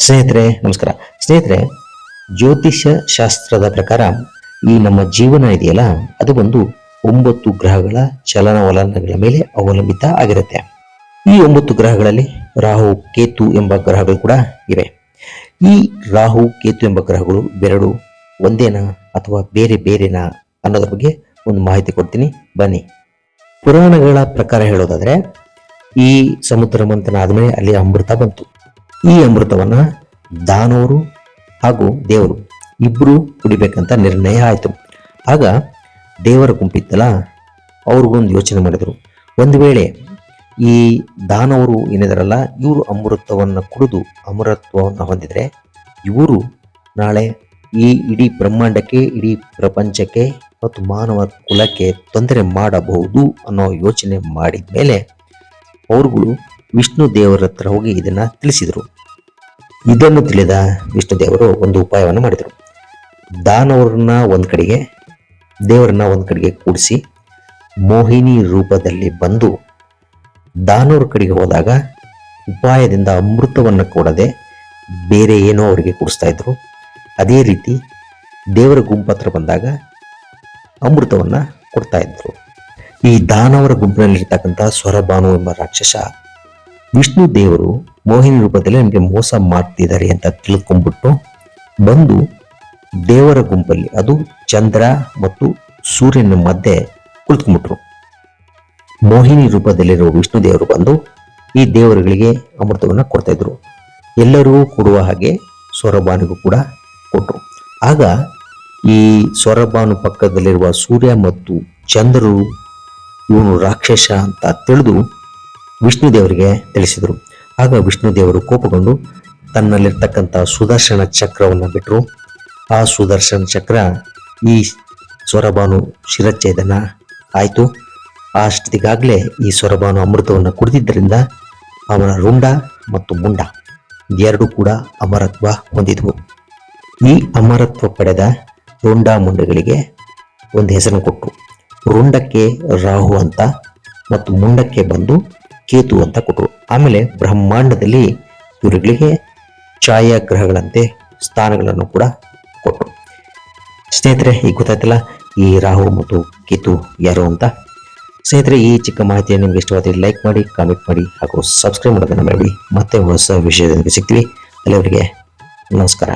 ಸ್ನೇಹಿತರೆ, ನಮಸ್ಕಾರ. ಸ್ನೇಹಿತರೆ, ಜ್ಯೋತಿಷ್ಯ ಶಾಸ್ತ್ರದ ಪ್ರಕಾರ ಈ ನಮ್ಮ ಜೀವನ ಇದೆಯಲ್ಲ, ಅದು ಒಂದು ಒಂಬತ್ತು ಗ್ರಹಗಳ ಚಲನವಲನಗಳ ಮೇಲೆ ಅವಲಂಬಿತ ಆಗಿರುತ್ತೆ. ಈ ಒಂಬತ್ತು ಗ್ರಹಗಳಲ್ಲಿ ರಾಹು, ಕೇತು ಎಂಬ ಗ್ರಹಗಳು ಕೂಡ ಇವೆ. ಈ ರಾಹು, ಕೇತು ಎಂಬ ಗ್ರಹಗಳು ಬೆರಡು ಒಂದೇನಾ ಅಥವಾ ಬೇರೆ ಬೇರೆನಾ ಅನ್ನೋದ್ರ ಬಗ್ಗೆ ಒಂದು ಮಾಹಿತಿ ಕೊಡ್ತೀನಿ. ಬನ್ನಿ. ಪುರಾಣಗಳ ಪ್ರಕಾರ ಹೇಳೋದಾದ್ರೆ, ಈ ಸಮುದ್ರ ಮಂಥನ ಆದ್ಮೇಲೆ ಅಲ್ಲಿ ಅಮೃತ ಬಂತು. ಈ ಅಮೃತವನ್ನ ದಾನವರು ಹಾಗೂ ದೇವರು ಇಬ್ರು ಕುಡಿಬೇಕಂತ ನಿರ್ಣಯ ಆಯಿತು. ಆಗ ದೇವರ ಗುಂಪಿತ್ತಲ್ಲ, ಅವ್ರಿಗೊಂದು ಯೋಚನೆ ಮಾಡಿದರು. ಒಂದು ವೇಳೆ ಈ ದಾನವರು ಏನಿದಾರಲ್ಲ, ಇವರು ಅಮೃತವನ್ನು ಕುಡಿದು ಅಮರತ್ವವನ್ನು ಹೊಂದಿದರೆ, ಇವರು ನಾಳೆ ಈ ಇಡೀ ಬ್ರಹ್ಮಾಂಡಕ್ಕೆ, ಇಡೀ ಪ್ರಪಂಚಕ್ಕೆ ಮತ್ತು ಮಾನವ ಕುಲಕ್ಕೆ ತೊಂದರೆ ಮಾಡಬಹುದು ಅನ್ನೋ ಯೋಚನೆ ಮಾಡಿದ ಮೇಲೆ ಅವರುಗಳು ವಿಷ್ಣು ದೇವರ ಹತ್ರ ಹೋಗಿ ಇದನ್ನ ತಿಳಿಸಿದರು. ಇದನ್ನು ತಿಳಿದ ವಿಷ್ಣು ದೇವರು ಒಂದು ಉಪಾಯವನ್ನು ಮಾಡಿದರು. ದಾನವರನ್ನ ಒಂದು ಕಡೆಗೆ, ದೇವರನ್ನ ಒಂದು ಕಡೆಗೆ ಕೂಡಿಸಿ ಮೋಹಿನಿ ರೂಪದಲ್ಲಿ ಬಂದು ದಾನವರ ಕಡೆಗೆ ಹೋದಾಗ ಉಪಾಯದಿಂದ ಅಮೃತವನ್ನು ಕೊಡದೆ ಬೇರೆ ಏನೋ ಅವರಿಗೆ ಕೂಡಿಸ್ತಾ ಇದ್ರು. ಅದೇ ರೀತಿ ದೇವರ ಗುಂಪತ್ರ ಬಂದಾಗ ಅಮೃತವನ್ನ ಕೊಡ್ತಾ ಇದ್ರು. ಈ ದಾನವರ ಗುಂಪಿನಲ್ಲಿರ್ತಕ್ಕಂಥ ಸ್ವರಭಾನು ಎಂಬ ರಾಕ್ಷಸ ವಿಷ್ಣು ದೇವರು ಮೋಹಿನಿ ರೂಪದಲ್ಲಿ ನಮಗೆ ಮೋಸ ಮಾಡ್ತಿದ್ದಾರೆ ಅಂತ ತಿಳ್ಕೊಂಡ್ಬಿಟ್ಟು ಬಂದು ದೇವರ ಗುಂಪಲ್ಲಿ, ಅದು ಚಂದ್ರ ಮತ್ತು ಸೂರ್ಯನ ಮಧ್ಯೆ ಕುಳಿತುಕೊಂಡ್ಬಿಟ್ರು. ಮೋಹಿನಿ ರೂಪದಲ್ಲಿರುವ ವಿಷ್ಣು ದೇವರು ಬಂದು ಈ ದೇವರುಗಳಿಗೆ ಅಮೃತವನ್ನು ಕೊಡ್ತಾ ಇದ್ರು. ಎಲ್ಲರೂ ಕೊಡುವ ಹಾಗೆ ಸೊರಬಾನಿಗೂ ಕೂಡ ಕೊಟ್ಟರು ಆಗ ಈ ಸೊರಬಾನು ಪಕ್ಕದಲ್ಲಿರುವ ಸೂರ್ಯ ಮತ್ತು ಚಂದ್ರರು ಇವನು ರಾಕ್ಷಸ ಅಂತ ತಿಳಿದು ವಿಷ್ಣು ದೇವರಿಗೆ ತಿಳಿಸಿದರು. ಆಗ ವಿಷ್ಣು ದೇವರು ಕೋಪಗೊಂಡು ತನ್ನಲ್ಲಿರ್ತಕ್ಕಂಥ ಸುದರ್ಶನ ಚಕ್ರವನ್ನು ಬಿಟ್ಟರು ಆ ಸುದರ್ಶನ ಚಕ್ರ ಈ ಸ್ವರಬಾನು ಶಿರಚ್ಛೇದನ ಆಯಿತು. ಅಷ್ಟೊತ್ತಿಗಾಗಲೇ ಈ ಸ್ವರಬಾನು ಅಮೃತವನ್ನು ಕುಡಿದಿದ್ದರಿಂದ ಅವನ ರುಂಡ ಮತ್ತು ಮುಂಡ ಎರಡೂ ಕೂಡ ಅಮರತ್ವ ಹೊಂದಿದವು. ಈ ಅಮರತ್ವ ಪಡೆದ ರುಂಡ ಮುಂಡಗಳಿಗೆ ಒಂದು ಹೆಸರನ್ನು ಕೊಟ್ಟರು ರುಂಡಕ್ಕೆ ರಾಹು ಅಂತ ಮತ್ತು ಮುಂಡಕ್ಕೆ ಬಂದು ಕೇತು ಅಂತ ಕೊಟ್ಟರು ಆಮೇಲೆ ಬ್ರಹ್ಮಾಂಡದಲ್ಲಿ ಇವರುಗಳಿಗೆ ಛಾಯಾಗ್ರಹಗಳಂತೆ ಸ್ಥಾನಗಳನ್ನು ಕೂಡ ಕೊಟ್ಟರು ಸ್ನೇಹಿತರೆ, ಈಗ ಗೊತ್ತಾಯ್ತಲ್ಲ, ಈ ರಾಹು ಮತ್ತು ಕೇತು ಯಾರು ಅಂತ. ಸ್ನೇಹಿತರೆ, ಈ ಚಿಕ್ಕ ಮಾಹಿತಿಯನ್ನು ನಿಮಗೆ ಇಷ್ಟವಾದರೆ ಲೈಕ್ ಮಾಡಿ, ಕಾಮೆಂಟ್ ಮಾಡಿ, ಹಾಗೂ ಸಬ್ಸ್ಕ್ರೈಬ್ ಮಾಡೋದನ್ನು ಮಾಡಿ ಮತ್ತೆ ಹೊಸ ವಿಷಯದೊಂದಿಗೆ ಸಿಗ್ತೀವಿ. ಅಲ್ಲಿವರೆಗೆ ನಮಸ್ಕಾರ.